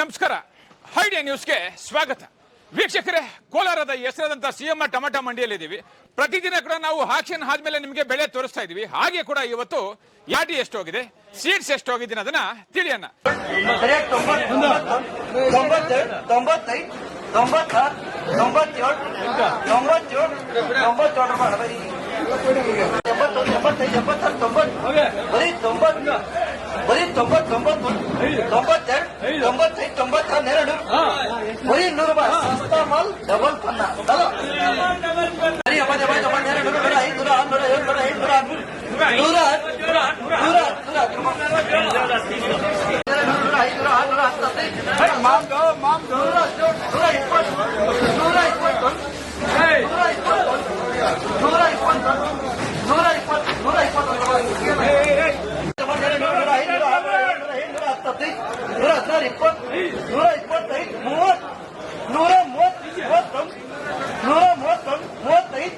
ನಮಸ್ಕಾರ ಹೈಡಿಯಾ ನ್ಯೂಸ್ಗೆ ಸ್ವಾಗತ ವೀಕ್ಷಕರೇ ಕೋಲಾರದ ಹೆಸರಾದಂತ ಸಿಎಂ ಟೊಮೆಟೊ ಮಂಡಿಯಲ್ಲಿದ್ದೀವಿ ಪ್ರತಿದಿನ ಕೂಡ ನಾವು ಆಕ್ಷನ್ ಆದ್ಮೇಲೆ ನಿಮಗೆ ಬೆಳೆ ತೋರಿಸ್ತಾ ಇದೀವಿ ಹಾಗೆ ಕೂಡ ಇವತ್ತು ಯಾಡಿ ಎಷ್ಟು ಹೋಗಿದೆ ಸೀಡ್ಸ್ ಎಷ್ಟು ಹೋಗಿದೆ ಅದನ್ನ ತಿಳಿಯೋಣ ಸರಿಯಾಗಿ ತೊಂಬತ್ತು ತೊಂಬತ್ತಾರು ತೊಂಬತ್ತೈದು ತೊಂಬತ್ತಾರು ಎರಡು ಬರೀ ನೂರು ರೂಪಾಯಿ ಸಸ್ತಾ ಮಾಲ್ ಡಬಲ್ ಪನ್ನ ಅಲ್ಲ ಬರೀ ಎಂಬತ್ತು ಎಂಬತ್ತು ಎಂಬತ್ತು ಎರಡು ನೂರ ಐದು ನೂರ ಆರು ನೂರ ಏಳು ನೂರ ಎಂಟು ನೂರ ಹತ್ತು ನೂರ ಹತ್ತು ನೂರ ಹತ್ತು ನೂರ ಹತ್ತು ನೂರ ಹತ್ತು ನೂರ ಐದು ನೂರ ಆರು ನೂರ ಹತ್ತು ಹದಿನೈದು ನೂರ ಹದಿನೇಳು ನೂರ ಇಪ್ಪತ್ತು ನೂರ ಇಪ್ಪತ್ತೊಂದು ನೂರ ಇಪ್ಪತ್ತೊಂದು ನೂರ ಇಪ್ಪತ್ತೊಂದು ನೂರ ಇಪ್ಪತ್ತು ನೂರ ಇಪ್ಪತ್ತೊಂದು ನೂರ ಐದು ನೂರ ಆರು ನೂರ ಏಳು ನೂರ ಎಂಟು ನೂರ ಹತ್ತು ಹದಿನೈದು ನೂರ ಹದಿನಾರು ಇಪ್ಪತ್ತು ನೂರ ಇಪ್ಪತ್ತೈದು ಮೂವತ್ತು ನೂರ ಮೂವತ್ತು ಮೂವತ್ತೊಂದು ನೂರ ಮೂವತ್ತೊಂದು ಮೂವತ್ತೈದು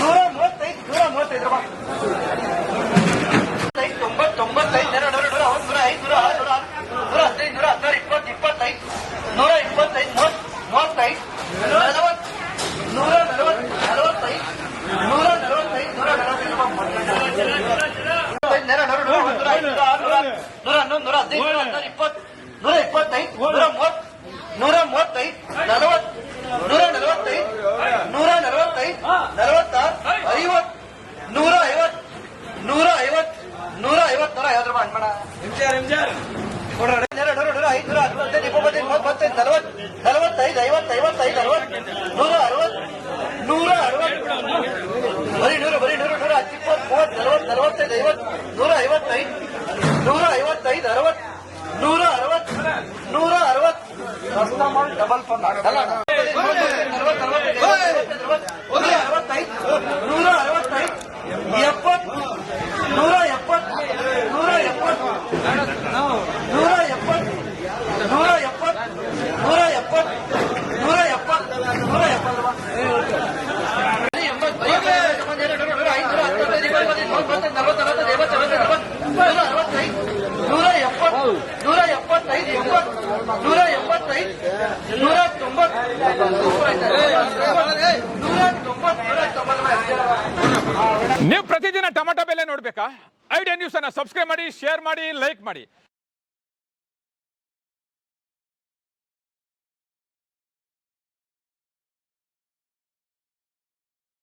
ನೂರ ಮೂವತ್ತೈದು ನೂರ ಮೂವತ್ತೈದು ತೊಂಬತ್ತು ತೊಂಬತ್ತೈದು ನೂರ ನೂರ ಐದು ಇಪ್ಪತ್ತೈದು ಇಪ್ಪತ್ತೈದು ನೂರ ನೂರ ಇಪ್ಪತ್ತು ನೂರ ಇಪ್ಪತ್ತೈದು ನೂರ ಮೂವತ್ ನೂರ ಮೂವತ್ತೈದು ನಲವತ್ ನೂರ ನಲವತ್ತೈದು ನೂರ ನಲವತ್ತೈದು ನಲವತ್ತಾರು ಐವತ್ ನೂರ ಐವತ್ ನೂರ ಐವತ್ ನೂರ ಐವತ್ ನೂರ ಐವತ್ತು ರೂಪಾಯಿ ನೂರ ಐದು ನೂರ ಹತ್ತೈದು ಇಪ್ಪತ್ತೈದು ಮೂವತ್ತೈದು ನಲವತ್ತು ನಲವತ್ತೈದು ಐವತ್ತು ಐವತ್ತೈದು ಅರವತ್ತು ನೂರ ಅರವತ್ತು ನೂರ ಅರವತ್ತು ಬರೀ ನೂರು ಬರೀ ನೂರು ನೂರ ಹತ್ತು ಇಪ್ಪತ್ತು ಮೂವತ್ತು ನಲವತ್ತು ನಲವತ್ತೈದು ಐವತ್ತು ನೂರ ಐವತ್ತೈದು ನೂರ ಐವತ್ತೈದು ಅರವತ್ತು ನೂರ ಅರವತ್ತು ನೂರ ಅರವತ್ತು ಡಬಲ್ ನೂರ ಅರವತ್ತೈದು ಎಪ್ಪತ್ತು ನೂರ ಎಪ್ಪತ್ತು ನೂರ ಎಪ್ಪತ್ತು ನೂರ ಎಪ್ಪತ್ತು ನೂರ ಎಪ್ಪತ್ತು ನೂರ ಎಪ್ಪತ್ತು ನೂರ ಎಪ್ಪತ್ತು ನೂರ ಎಪ್ಪತ್ತು ನೂರ ಎಪ್ಪತ್ತೈದು ಎಂಬತ್ತು ನೂರ ನೀವು ಪ್ರತಿದಿನ ಟೊಮೆಟೊ ಬೆಲೆ ನೋಡ್ಬೇಕಾ ಐಡಿಯಾ ನ್ಯೂಸ್ ಅನ್ನ ಸಬ್ಸ್ಕ್ರೈಬ್ ಮಾಡಿ ಶೇರ್ ಮಾಡಿ ಲೈಕ್ ಮಾಡಿ